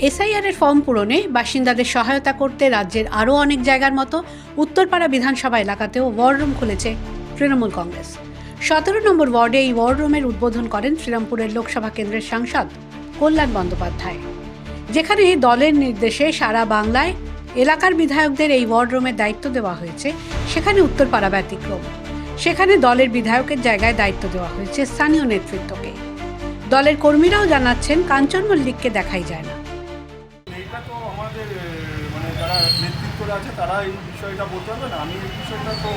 SIR এর form পূরণে বাসিন্দাদের সহায়তা করতে রাজ্যের আরও অনেক জায়গার মতো উত্তরপাড়া বিধানসভা এলাকাতেও ওয়ার রুম খুলেছে তৃণমূল কংগ্রেস। সতেরো নম্বর ওয়ার্ডে এই ওয়ার রুমের উদ্বোধন করেন শ্রীরামপুরের লোকসভা কেন্দ্রের সাংসদ কল্যাণ বন্দ্যোপাধ্যায়। যেখানে দলের নির্দেশে সারা বাংলায় এলাকার বিধায়কদের এই ওয়ার্ড রুমের দায়িত্ব দেওয়া হয়েছে, সেখানে উত্তরপাড়া ব্যতিক্রম। সেখানে দলের বিধায়কের জায়গায় দায়িত্ব দেওয়া হয়েছে স্থানীয় নেতৃত্বকে। দলের কর্মীরাও জানাচ্ছেন কাঞ্চন মল্লিককে দেখাই যায় না। এইটা তো আমাদের মানে যারা নেতৃত্বরা আছে তারা এই বিষয়টা বলতে পারবে না। আমি এই বিষয়টা তো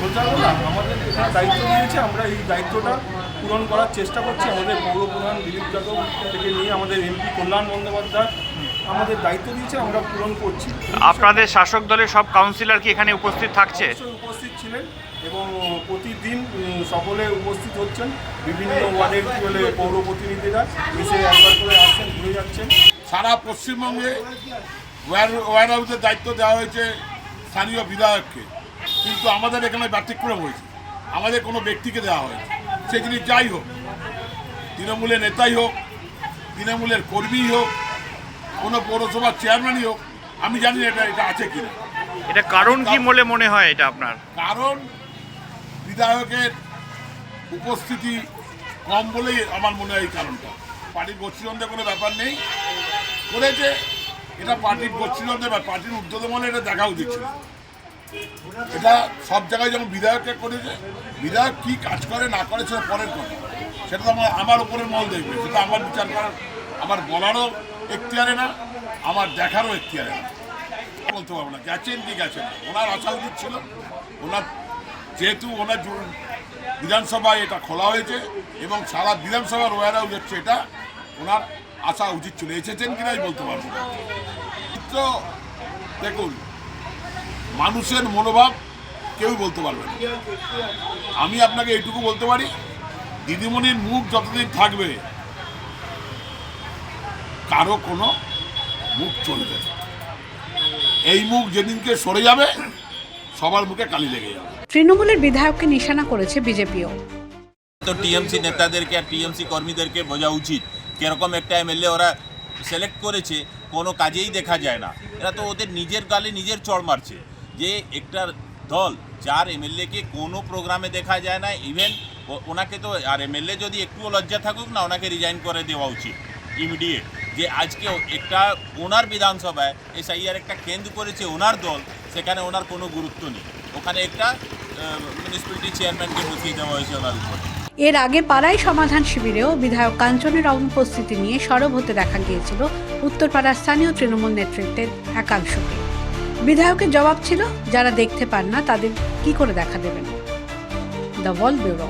বলতে পারব না। আমাদের এখানে দায়িত্ব দিয়েছে আমরা এই দায়িত্বটা পূরণ করার চেষ্টা করছি। আমাদের পৌর প্রধান দিলীপ যাদব থেকে নিয়ে আমাদের এমপি কল্যাণ বন্দ্যোপাধ্যায় আমাদের দায়িত্ব দিয়েছে আমরা পূরণ করছি। আপনাদের শাসক দলের সব কাউন্সিলর কি এখানে উপস্থিত থাকছে? উপস্থিত ছিলেন এবং প্রতিদিন সকলে উপস্থিত হচ্ছেন। বিভিন্ন ওয়ার্ডের কি বলে পৌর প্রতিনিধিরা এসে একবার করে আসছেন ঘুরে যাচ্ছেন। সারা পশ্চিমবঙ্গে ওয়্যার হাউসের দায়িত্ব দেওয়া হয়েছে স্থানীয় বিধায়ককে। কিন্তু আমাদের এখানে ব্যতিক্রম হয়েছে। আমাদের কোনো ব্যক্তিকে দেওয়া হয়েছে সে জিনিস যাই হোক তৃণমূলের নেতাই হোক তৃণমূলের কর্মী হোক কোনো পৌরসভার চেয়ারম্যানই হোক আমি জানি না এটা এটা আছে কিনা। এটা কারণ কি বলে মনে হয় এটা আপনার? কারণ বিধায়কের উপস্থিতি কম বলেই আমার মনে হয় এই কারণটা। পার্টির গোষ্ঠীদ্বন্দ্বের কোনো ব্যাপার নেই। করেছে এটা পার্টির গোষ্ঠীদ্বন্দ্বের ব্যাপার পার্টির উদ্যোগে মনে এটা দেখা উচিত ছিল এটা সব জায়গায় যেমন বিধায়ককে করেছে, বিধায়ক কি কাজ করে, না করে সেটা পরের কথা। সেটা তো আমার আমার উপরের মল দেখবে, সেটা আমার বিচার করার আমার বলারও এখতিয়ারে না, আমার দেখারও এখতিয়ারে না। বলতে পারব না গেছেন কি গেছেন। ওনার আসা উচিত ছিল, ওনার যেহেতু ওনার বিধানসভায় এটা খোলা হয়েছে এবং সারা বিধানসভার ওয়ার হাউস হচ্ছে এটা, ওনার আসা উচিত ছিল। এসেছেন কিনাই বলতে পারব না। তো দেখুন মানুষের মনোভাব কেউ বলতে পারবে না। আমি আপনাকে এইটুকু বলতে পারি দিদিমণির মুখ যতদিন থাকবে কারও কোনো মুখ চলবে এই মুখ যেদিনকে সরে যাবে সবার মুখে কালি লেগে যাবে। তৃণমূলের বিধায়ককে নিশানা করেছে বিজেপিও। তো টিএমসি নেতাদেরকে আর টিএমসি কর্মীদেরকে বোঝা উচিত। কীরকম একটা এমএলএ ওরা সিলেক্ট করেছে, কোনো কাজেই দেখা যায় না। এরা তো ওদের নিজের গালে নিজের চড় মারছে। যে একটা দল যার এমএলএকে কোনো প্রোগ্রামে দেখা যায় না ইভেন ওনাকে তো, আর এমএলএ যদি একটুও লজ্জা থাকুক না, ওনাকে রিজাইন করে দেওয়া উচিত ইমিডিয়েট যে আজকে একটা ওনার বিধানসভায় এসআইআর একটা কেন্দ্র করেছে ওনার দল, সেখানে ওনার কোনো গুরুত্ব নেই। ওখানে একটা মিউনিসিপ্যালিটি চেয়ারম্যানকে বসিয়ে দেওয়া হয়েছে ওনার উপরে। এর আগে পাড়ায় সমাধান শিবিরেও বিধায়ক কাঞ্চনের অনুপস্থিতি নিয়ে সরব হতে দেখা গিয়েছিল উত্তরপাড়ার স্থানীয় তৃণমূল নেতৃত্বের একাংশকে। বিধায়কের জবাব ছিল, যারা দেখতে পান না তাদের কি করে দেখা দেবেন? The World Bureau.